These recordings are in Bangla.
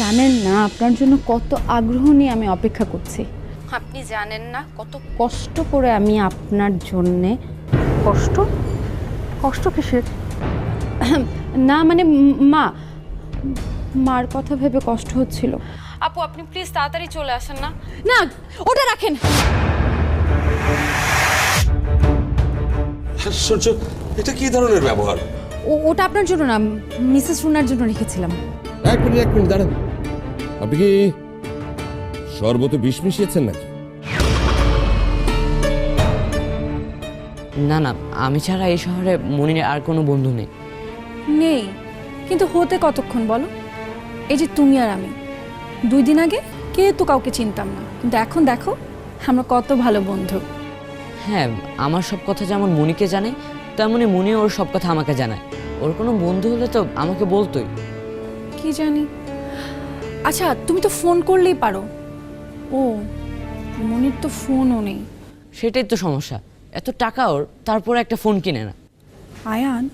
জানেন না আপনার জন্য কত আগ্রহ নিয়ে আমি অপেক্ষা করছি। আপনি জানেন না কত কষ্ট করে আমি আপনার জন্যে কষ্ট? কষ্ট কিসের? না মানে মা মার কথা ভেবে কষ্ট হচ্ছিল। আপু আপনি প্লিজ তাড়াতাড়ি চলে আসেন না। না ওটা রাখেন। আশ্চর্য এটা কি ধরনের ব্যবহার? ওটা আপনার জন্য না মিসেস রুনার জন্য রেখেছিলাম। এক মিনিট এক মিনিট দাঁড়ান। আপনি কি শরবতে বিষ মিশিয়েছেন নাকি? না না আমি ছাড়া এই শহরে মনির আর কোনো বন্ধু নেই। নেই? কিন্তু হতে কতক্ষণ বলো? এই যে তুমি আর আমি। দুই দিন আগে কে তো কাউকে চিনতাম না। কিন্তু এখন দেখো আমরা কত ভালো বন্ধু। হ্যাঁ আমার সব কথা যেমন মনিকে জানে তেমনই মনি ওর সব কথা আমাকে জানায়। ওর কোনো বন্ধু হলে তো আমাকে বলতোই। কি জানি? আচ্ছা তুমি তো ফোন করলেই পারো। ও মনির তো ফোনও নেই। সেটাই তো সমস্যা। এত টাকা ওর তারপর একটা ফোন কিনে না। আয়ান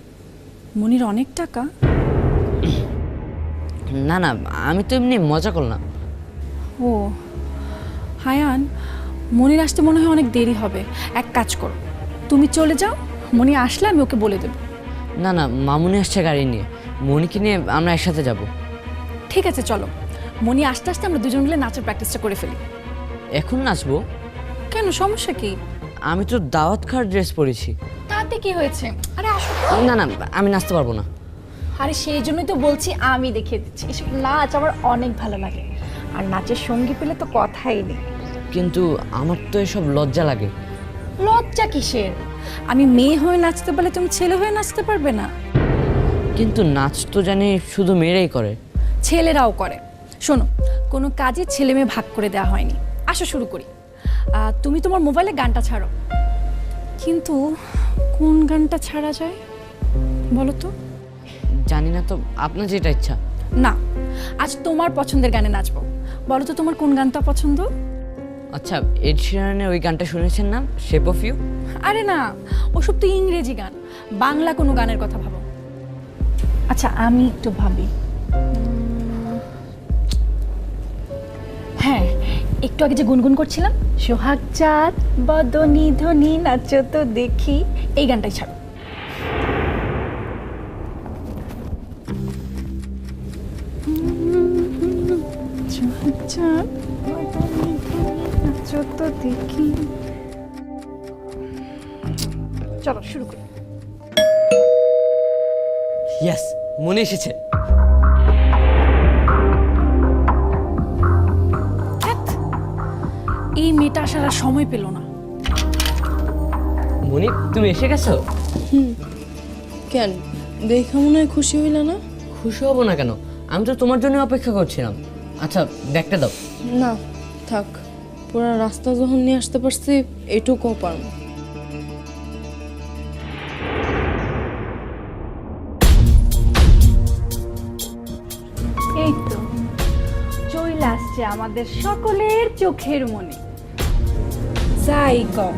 মনির অনেক টাকা? না না আমি তো এমনি মজা করলাম। ও হায়ান মনির আসতে মনে হয় অনেক দেরি হবে। এক কাজ করো তুমি চলে যাও মনি আসলে আমি ওকে বলে দেবো। না না মামুনি আসছে গাড়ি নিয়ে। মনিকে নিয়ে আমরা একসাথে যাব। ঠিক আছে চলো। মনি আসতে আসতে আমরা দুজন মিলে নাচের প্র্যাকটিসটা করে ফেলি। এখন নাচবো? কেন? সমস্যা কি? আমি তো দাওয়াত খাওয়ার ড্রেস পরেছি। তাতে কি হয়েছে? আরে আসো। না না আমি নাচতে পারব না। আরে সেই জন্যই তো বলছি আমি দেখিয়ে দিচ্ছি। এসব নাচ আমার অনেক ভালো লাগে। আর নাচের সঙ্গী পেলে তো কথাই নেই। কিন্তু আমার তো এসব লজ্জা লাগে। লজ্জা কিসের? আমি মেয়ে হয়ে নাচতে পারলে তুমি ছেলে হয়ে নাচতে পারবে না। কিন্তু নাচ তো জানি শুধু মেয়েরাই করে। ছেলেরাও করে। শোনো কোনো কাজে ছেলে মেয়ে ভাগ করে দেওয়া হয়নি। আসো শুরু করি। তুমি তোমার মোবাইলে গানটা ছাড়ো। কিন্তু কোন গানটা ছাড়া যায় বলো তো? জানি না তো আপনার যেটা ইচ্ছা। না আজ তোমার পছন্দের গানে নাচবো। বলো তো তোমার কোন গানটা পছন্দ? আচ্ছা এড শিরানের ওই গানটা শুনেছেন না? শেপ অফ ইউ আরে না ওসব তো ইংরেজি গান। বাংলা কোনো গানের কথা ভাবো। আচ্ছা আমি একটু ভাবি। হ্যাঁ একটু আগে যে গুনগুন করছিলাম, সোহাগ চাঁদ, বদনি ধ্বনি নাচো তো দেখি, এই গানটাই ছাড়ো। সোহাগ চাঁদ দেখি। চলো, শুরু করি। ইয়েস মনে এসেছে। মেয়েটা আসার আর সময় পেল না। মনি তুমি এসে গেছো? কেন? দেখা মনে হয় খুশি হইল না? খুশি হব না কেন? আমি তো তোমার জন্য অপেক্ষা করছিলাম। আচ্ছা ব্যাগটা দাও। না থাক। পুরো রাস্তা যখন নিয়ে আসতে পারছি এটুকুও পারব। এই তো চইল আসছে আমাদের সকলের চোখের মনে। যাই কম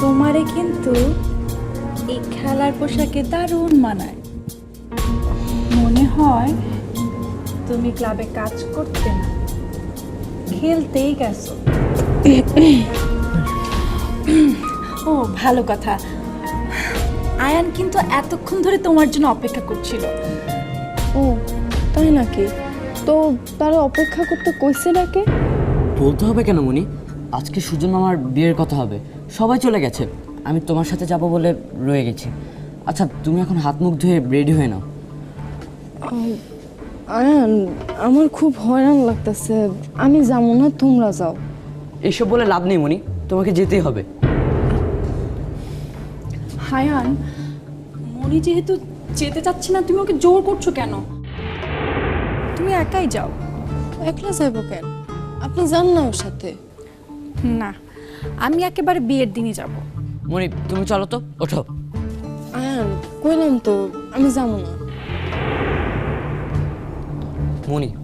তোমারে কিন্তু এই খেলার পোশাকে দারুণ মানায়। মনে হয় তুমি ক্লাবে কাজ করতে না খেলতেই গেছো। ও ভালো কথা। আয়ান কিন্তু এতক্ষণ ধরে তোমার জন্য অপেক্ষা করছিল। ও তাই নাকি? তো তারা অপেক্ষা করতে কইছে ডাকে বলতে হবে কেন মনি? আজকে সুজন আমার বিয়ের কথা হবে। সবাই চলে গেছে। আমি তোমার সাথে যাব বলে রয়ে গেছি। আচ্ছা তুমি এখন হাত মুখ ধুয়ে রেডি হয়ে নাও। আয়ান আমার খুব হয়রান লাগতেছে। আমি যাব না তোমরা যাও। এসব বলে লাভ নেই মনি তোমাকে যেতেই হবে। হায়ান মনি যেহেতু যেতে চাচ্ছে না তুমি ওকে জোর করছ কেন? তুমি একাই যাও। একলা যাইবো কেন? আপনি যান না ওর সাথে। না আমি একেবারে বিয়ের দিনই যাব। মনি তুমি চলো তো ওঠো। আয়ান কইলাম তো আমি যাব না। মনি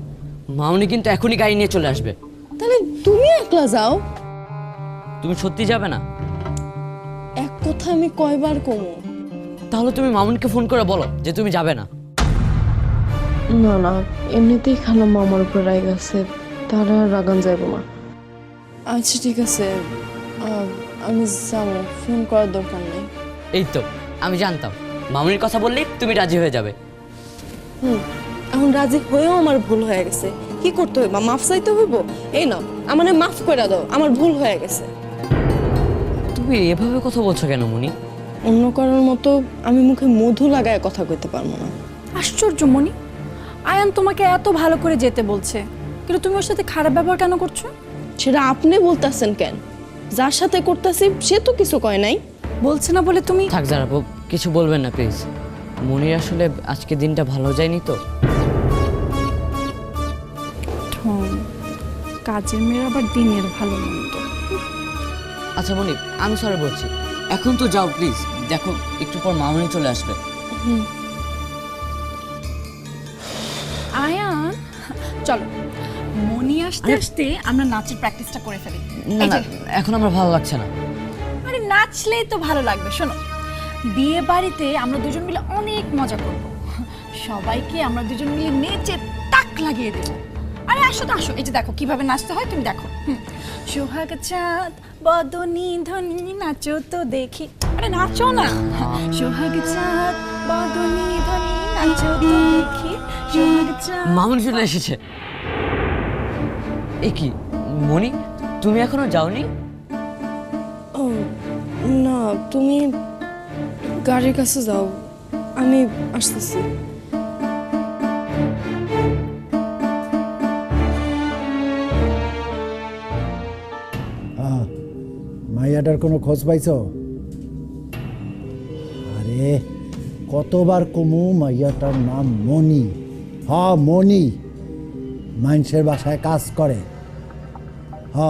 মামনি কিন্তু এখনই গাড়ি নিয়ে চলে আসবে। তাহলে তুমি একলা যাও। তুমি সত্যি যাবে না? এক কথা আমি কয়বার কমো। তাহলে তুমি মামুনকে ফোন করে বলো যে তুমি যাবে না। না না এমনিতেই খালাম্মা আমার উপর রাগ আছে তারা আর রাগান যাইব না। আচ্ছা ঠিক আছে। আমি যাব ফোন করার দরকার নেই। এই তো আমি জানতাম। মামুনির কথা বললেই তুমি রাজি হয়ে যাবে। হুম এখন রাজি হয়েও আমার ভুল হয়ে গেছে। কি করতে হইব? মাফ চাইতে হইব? এই নাও আমারে মাফ করে দাও আমার ভুল হয়ে গেছে। তুমি এভাবে কথা বলছো কেন মনি? অন্য কারোর মতো আমি মুখে মধু লাগায় কথা কইতে পারব না। আশ্চর্য মনি। আয়ান তোমাকে এত ভালো করে যেতে বলছে। কিন্তু তুমি ওর সাথে খারাপ ব্যবহার কেন করছ? সেটা আপনি বলতেছেন কেন? যার সাথে করতেছি সে তো কিছু কয় নাই। বলছে না বলে তুমি? থাক জানাব কিছু বলবেন না প্লিজ মনির আসলে আজকে দিনটা ভালো যায়নি তো। কাজের মেয়ের আবার দিনের ভালো মন্দ। আচ্ছা মনি আমি সরে বলছি। এখন তো যাও প্লিজ দেখো একটু পর মামুনি চলে আসবে। আয়ান চলো। মনি আসতে আসতে আমরা নাচের প্র্যাকটিসটা করে ফেলি। না না এখন আমার ভালো লাগছে না। আরে নাচলেই তো ভালো লাগবে শোনো। বিয়ে বাড়িতে আমরা দুজন মিলে অনেক মজা করব। সবাইকে আমরা দুজন মিলে নেচে তাক লাগিয়ে দেব। আরে আসো তো আসো। এই যে দেখো কীভাবে নাচতে হয় তুমি দেখো। সোহাগ চাঁদ বদনি ধনি নাচো তো দেখি। আরে নাচো না। সোহাগ চাঁদ বদনি ধনি নাচো তো দেখি। সোহাগ চাঁদ মামুনি চলে এসেছে। এ কি মনি তুমি এখনও যাওনি? ও না তুমি গাড়ির কাছে যাও আমি আসতেছি। মাইয়াটার কোনো খোঁজ পাইছ? আরে কতবার কমু মাইয়াটার নাম মনি হ মনি মানুষের বাসায় কাজ করে। হ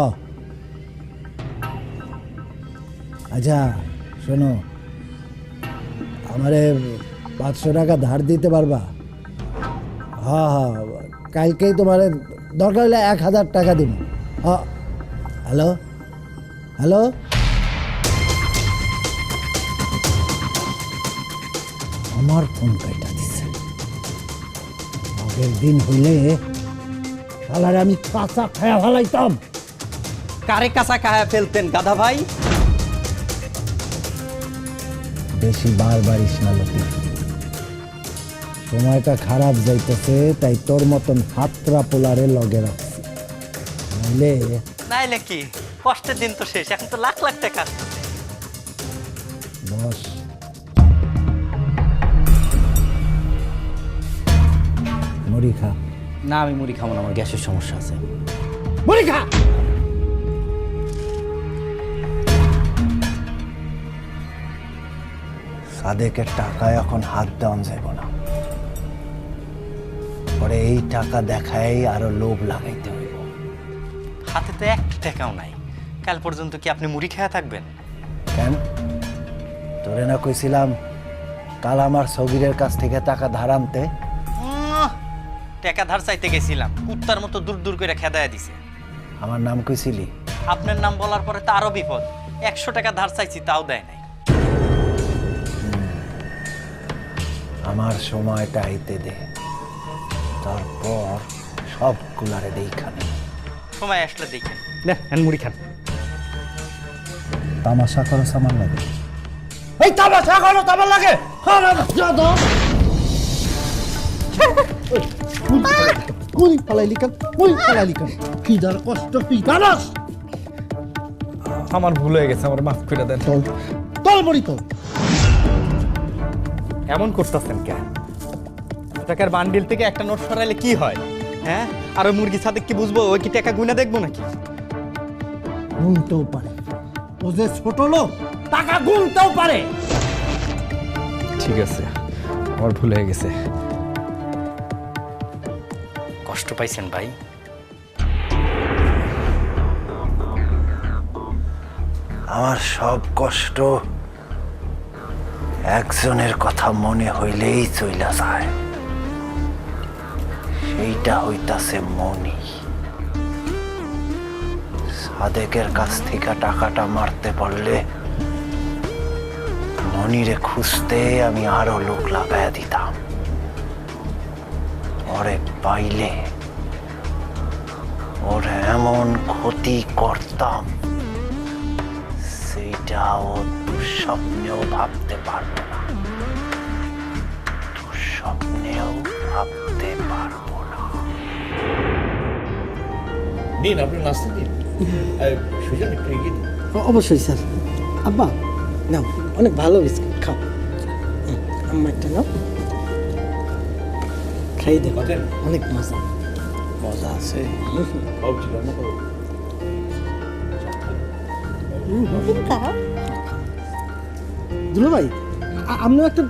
আচ্ছা শোনো। আমারে পাঁচশো টাকা ধার দিতে পারবা? হ্যাঁ হ্যাঁ কালকেই তোমার দরকার হলে এক হাজার টাকা দিব। হ্যাঁ। হ্যালো? হ্যালো? আমার ফোন কাইটা দিছে। আগের দিন হইলে শালারে আমি কাঁচা খায়া ফেলাইতাম। কারে কাঁচা খায়া ফেলতেন গাধা ভাই? বেশি বার বারিস না লোকে সময়টা খারাপ যাইতেছে তাই তোর মতন হাতরা পোলারে লগে রাখছি। নইলে নাইলে কি? কষ্টের দিন তো শেষ এখন তো লাখ লাখ টাকা। বস। মুড়ি খা। না আমি মুড়ি খাব না আমার গ্যাসের সমস্যা আছে। মুড়ি খা! সাদেকের টাকা এখন হাত দেওয়া যাব না। পরে এই টাকা দেখাই আরও লোভ লাগাইতে হইব। হাতে তো এক টাকাও নাই। কাল পর্যন্ত কি আপনি মুড়ি খেয়া থাকবেন? কেন? তোরে না কইছিলাম কাল আমার সগিরের কাছ থেকে টাকা ধার আনতে? টাকা ধার চাইতে গেছিলাম। কুত্তার মতো দূর দূর করে খেদায় দিছে। আমার নাম কইছিলি? আপনার নাম বলার পরে তো আরও বিপদ। একশো টাকা ধার চাইছি তাও দেয় নাই। আমার সময়টা আইতে দে। তারপর সব গুলারে দেখানে সময় আসলে দেখেন দেন মুড়ি খান। তামাশা করো সামান লাগে। এই তামাশা করো তামার লাগে। মুই ফালাইলি কেন? মুই ফালাইলি কেন? ফিদার কষ্ট জানাস? আমার ভুল হয়ে গেছে আমার মাফ করে দেন। তোল তোল মরি তোল এমন করতেছেন কেন? টাকার বান্ডিল থেকে একটা নোট সরাইলে কি হয়? হ্যাঁ? আর ওই মুরগি সাদেক কি বুঝব? ওই কি টাকা গুনে দেখব নাকি? গুনতেও পারে। ও যে ছোট লোক টাকা গুনতেও পারে। ঠিক আছে আমার ভুল হয়ে গেছে। কষ্ট পাইছেন ভাই। আমার সব কষ্ট একজনের কথা মনে হইলেই চইলা যায়। সেইটা হইতাছে মনি সাদেকের কাছ থেকে টাকাটা মারতে পারলে মনিরে খুঁজতে আমি আরও লোক লাগাইয়া দিতাম। ওরে পাইলে, ওর এমন ক্ষতি করতাম। সেইটাও দুঃস্বপ্নেও ভাবতে পারব না। দুঃস্বপ্নেও ভাবতে পারব না। নিন আপনি নাস্তা দিন। সুজন একটু এগিয়ে দিন। অবশ্যই স্যার। আব্বা নাও অনেক ভালো বিস্কুট খাও। আম্মা একটা নাও। খাই দেখো। অনেক মজা। মজা আছে। দুলো ভাই আপনিও একটা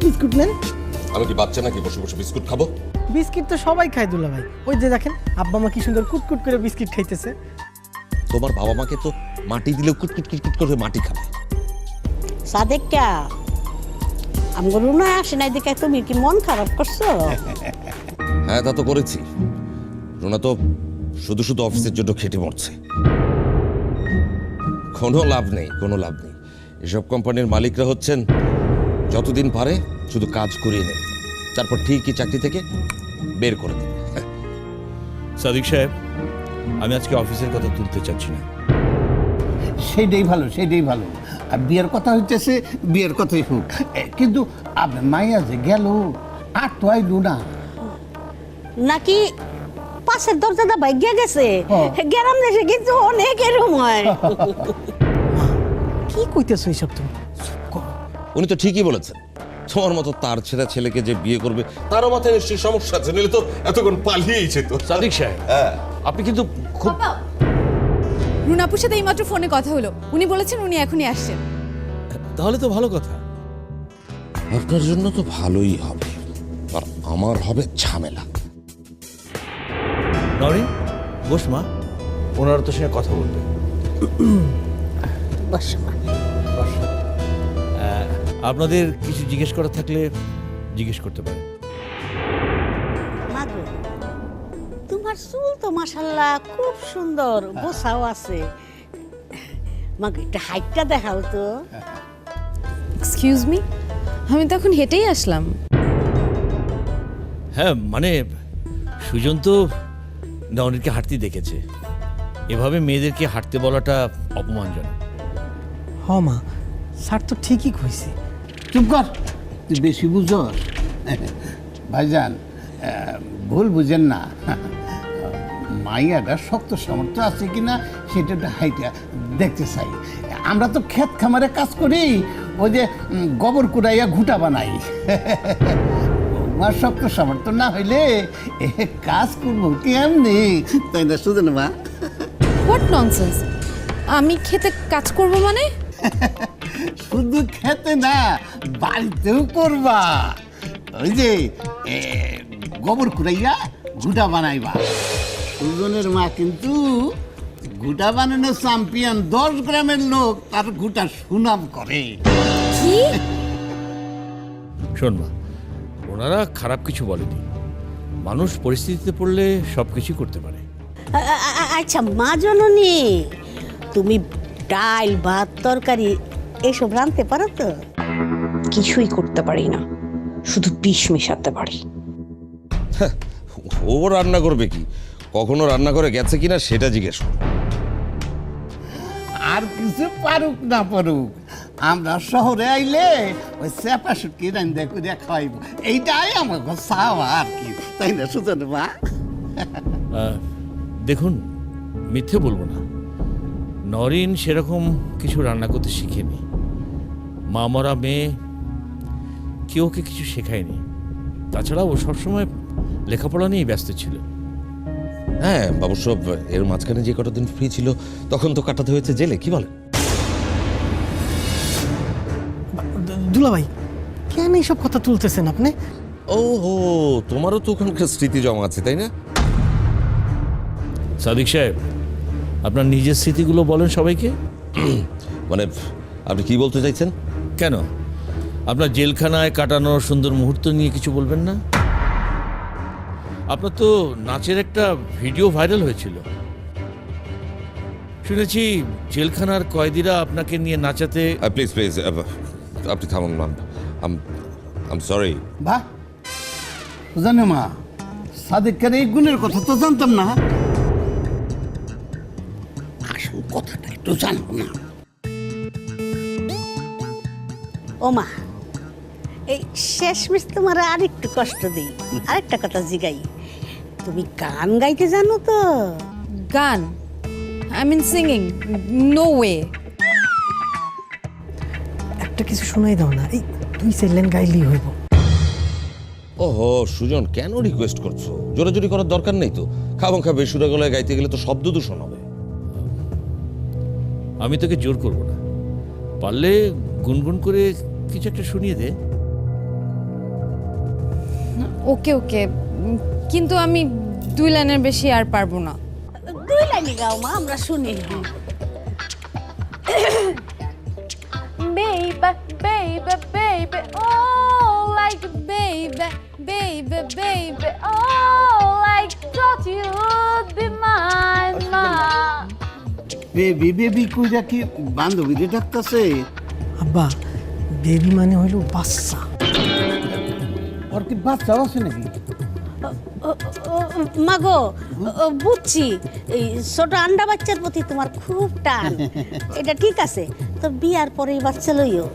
বিস্কুট নেন। আমি কি বাচ্চা নাকি বসে বসে বিস্কুট খাব? বিস্কিট তো সবাই খায় দুলা ভাই ওই যে দেখেন আব্বা মা কি সুন্দর কুটকুট করে বিস্কিট খাইতেছে। তোমার বাবা মাকে তো মাটি দিলেও কুটকুট কুটকুট করে মাটি খাবে। সাদেকা আমগুলো না আসে নাই দেখে তুমি কি মন খারাপ করছ? হ্যাঁ তা তো করেছি। রোনা তো শুধু শুধু অফিসের জন্য খেটে মরছে। কোনো লাভ নেই কোনো লাভ নেই। এসব কোম্পানির মালিকরা হচ্ছেন যতদিন পারে শুধু কাজ করিয়ে নেবে। তারপর ঠিকই চাকরি থেকে বের করে দেবে। সাদিক সাহেব আমি আজকে অফিসের কথা তুলতে চাচ্ছি না। সেটাই ভালো সেটাই ভালো। আর বিয়ের কথা হইতেছে বিয়ের কথাই হোক। কিন্তু মাইয়া যে গেল আর তো আইলো না। নাকি পাশের দরজাটা ভাগ্যে গেছে। হ্যাঁ। গ্রাম দেশে কিন্তু অনেক এরকম হয়। কি কইতেছো এইসব তুমি? উনি তো ঠিকই বলেছেন। তোমার মতো তার ছেঁড়া ছেলেকে যে বিয়ে করবে তারও মাথায় নিশ্চয়ই সমস্যা আছে নইলে তো এতক্ষণ পালিয়েছে তো সাদিক সাহেব আপনি কিন্তু খুব রুনাপুর সাথে এইমাত্র ফোনে কথা হলো। উনি বলেছেন উনি এখনই আসছেন। তাহলে তো ভালো কথা। আপনার জন্য তো ভালোই হবে আর আমার হবে ঝামেলা। নরিন বস মা। ওনারা তো সঙ্গে কথা বলবে। আপনাদের কিছু জিজ্ঞেস করার থাকলে জিজ্ঞেস করতে পারেন। তোমার চুল তো মাশাল্লাহ খুব সুন্দর গোছাও আছে। মাগো একটা হাইটটা দেখাও তো। এক্সকিউজ মি আমি তো এখন হেঁটেই আসলাম। হ্যাঁ মানে সুজন তো নরিনকে হাঁটতে দেখেছে। এভাবে মেয়েদেরকে হাঁটতে বলাটা অপমানজনক। হ মা স্যার তো ঠিকই কইছে। চুপ কর। তুই বেশি বুঝস? ভাইজান ভুল বুঝেন না। মাইয়াটা শক্ত সামর্থ্য আছে কিনা সেটা একটা হাইটা দেখতে চাই। আমরা তো ক্ষেত খামারে কাজ করি ওই যে গোবর কুড়াইয়া ঘুটা বানাই। আমার শক্ত সামর্থ্য না হইলে এ কাজ করব কেমনি তাই না সুজন মা? হোয়াট ননসেন্স আমি খেতে কাজ করব মানে? শুধু খেতে না বাড়িতেও করবা। ওই যে গোবর কুড়াইয়া গুটা বানাইবা। সুজনের মা কিন্তু গুটা বানানো চ্যাম্পিয়ন দশ গ্রামের লোক তার গুটা সুনাম করে। কি? শোন মা ওনারা খারাপ কিছু বলেনি। মানুষ পরিস্থিতিতে পড়লে সব কিছু করতে পারে। আচ্ছা মা জননী তুমি ডাল ভাত তরকারি এসব রাঁধতে পারো তো? কিছুই করতে পারি না। শুধু বিষ মেশাতে পারি। ও রান্না করবে কি? কখনো রান্না করে গেছে কিনা সেটা জিজ্ঞেস করো। আর কিছু পারুক না পারুক। আমরা শহরে আইলে ওই চেপা শুটকি রান্দা করে খাওয়াইব। এইটাই আমার চাওয়া আর কি তাই না সুজন মা? দেখুন মিথ্যে বলব না। নরিন সেরকম কিছু রান্না করতে শিখেনি। মা মরা মেয়ে কেউ ওকে কিছু শেখায়নি। তাছাড়া ও সবসময় লেখাপড়া নিয়েই ব্যস্ত ছিল। হ্যাঁ অবশ্য এর মাঝখানে যে কটা দিন ফ্রি ছিল তখন তো কাটাতে হয়েছে জেলে কি বলে দুলা ভাই কেন এইসব কথা তুলতেছেন আপনি? ও হো তোমারও তো ওখানকার স্মৃতি জমা আছে তাই না? সাদিক সাহেব আপনার নিজের স্মৃতিগুলো বলেন সবাইকে। মানে আপনি কি বলতে চাইছেন? কেন? আপনার জেলখানায় কাটানোর সুন্দর মুহূর্ত নিয়ে কিছু বলবেন না? আপনার তো নাচের একটা ভিডিও ভাইরাল হয়েছিল। শুনেছি জেলখানার কয়েদিরা আপনাকে নিয়ে নাচাতে প্লিজ প্লিজ আপনি থামুন আম আম সরি বাহ! জানো মা সাদেকের এই গুণের কথা তো জানতাম না। আসল কথাটা একটু জানব না। ওমা এই শেষমেশ তোমার আরেকটু কষ্ট দিই আরেকটা কথা জিগাই। তুমি গান গাইতে জানো তো? গান? I mean singing no way একটা কিছু শোনাই দাও না। এই দুই সেলেন গাইলেই হইব। ওহো সুজন কেন রিকোয়েস্ট করছ? জোরাজুরি করার দরকার নেই তো। খাবং খা বেসুরা গলায় গাইতে গেলে তো শব্দ দূষণ হবে। আমি তোকে জোর করব না। পারলে গুনগুন করে কিছু একটা শুনিয়ে দে। ওকে ওকে। কিন্তু আমি দুই লাইনের বেশি আর পারব না। দুই লাইনে গাও মা আমরা শুনি। Baby, baby, baby, oh, like baby, baby, baby, oh, like thought you'd be mine, mine. Baby baby কইরা কি বান্ধবীরে ডাকতাছে আব্বা বেবি মানে হইল বাচ্চা ওর কি বাচ্চাও আছে নাকি মাগো বুঝছি। এই ছোট আন্ডা বাচ্চার প্রতি তোমার খুব টান। এটা ঠিক আছে তো বিয়ার পরে বাচ্চা লইও।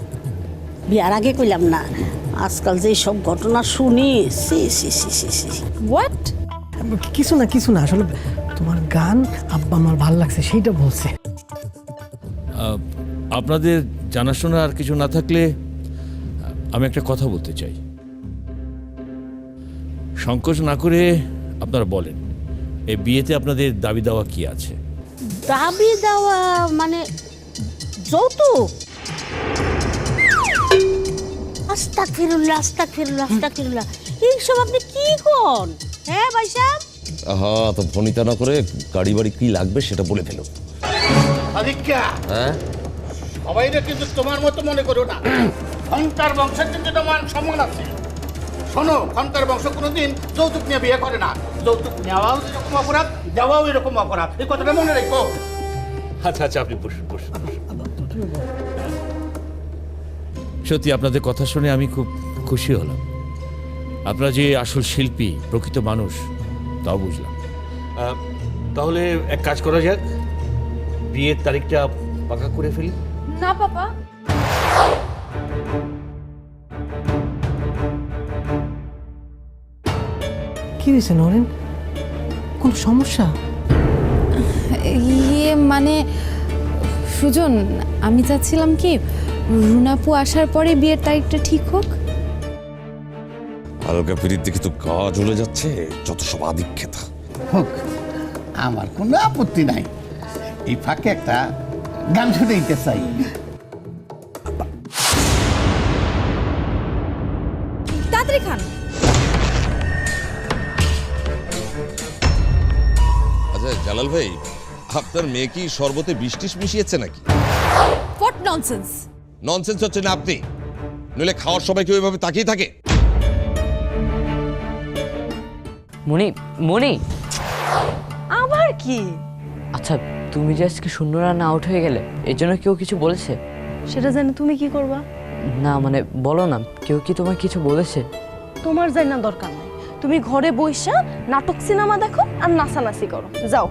বিয়ার আগে কইলাম না আজকাল যে সব ঘটনা শুনি সি সি সি সি সি হোয়াট কিছু না কিছু না আসলে তোমার গান আব্বা আমার ভালো লাগছে সেইটা বলছে। আপনাদের জানাশোনা আর কিছু না থাকলে আমি একটা কথা বলতে চাই। সংকোচ না করে আপনারা বলেন এই বিয়েতে আপনাদের দাবি দাওয়া কি আছে? দাবি দেওয়া মানে যৌতুক। আস্তাক ফিরুল্লাহ এইসব আপনি কি কোন? হ্যাঁ ভাই সাহেব? আহা তো ফোনিতা না করে গাড়ি বাড়ি কি লাগবে সেটা বলে ফেলো। হ্যাঁ? সবাইরে কিন্তু তোমার মতো মনে করো না। খন্তার বংশের কিন্তু তোমার সম্মান আছে। শোনো খন্তার বংশ কোনোদিন যৌতুক নিয়ে বিয়ে করে না। যৌতুক নেওয়াও এরকম অপরাধ দেওয়াও এরকম অপরাধ। এই কথাটা মনে রেখো। আচ্ছা আচ্ছা আপনি বসুন বসুন সত্যি আপনাদের কথা শুনে আমি খুব খুশি হলাম। আপনারা যে আসল শিল্পী প্রকৃত মানুষ তাও বুঝলাম। তাহলে এক কাজ করা যাক। বিয়ের তারিখটা পাকা করে ফেলি। না পাপা। কি হয়েছে নরেন? কোন সমস্যা? ইয়ে মানে সুজন আমি চাচ্ছিলাম কি রুনাপু আসার পরে বিয়ের তারিখটা ঠিক হোক? হালকা পিড়ির দিকে তো গা জ্বলে যাচ্ছে যত সব আদিক্ষেতা। হোক আমার কোনো আপত্তি নাই। এই ফাঁকে একটা গান শুনেইতে চাই। জালাল ভাই আপনার মেয়ে কি শরবতে বৃষ্টিস মিশিয়েছে নাকি? হোয়াট ননসেন্স ননসেন্স হচ্ছে না আপনি। নইলে খাওয়ার সময় কেউ এভাবে তাকিয়ে থাকে? মনি মনি আবার কি? আচ্ছা তুমি যে আজকে শূন্য রান্না আউট হয়ে গেলে এর জন্য কেউ কিছু বলেছে? সেটা জানি তুমি কি করবা? না মানে বলো না কেউ কি তোমায় কিছু বলেছে? তোমার যাই না দরকার নাই। তুমি ঘরে বইসা নাটক সিনেমা দেখো আর নাচানাচি করো। যাও।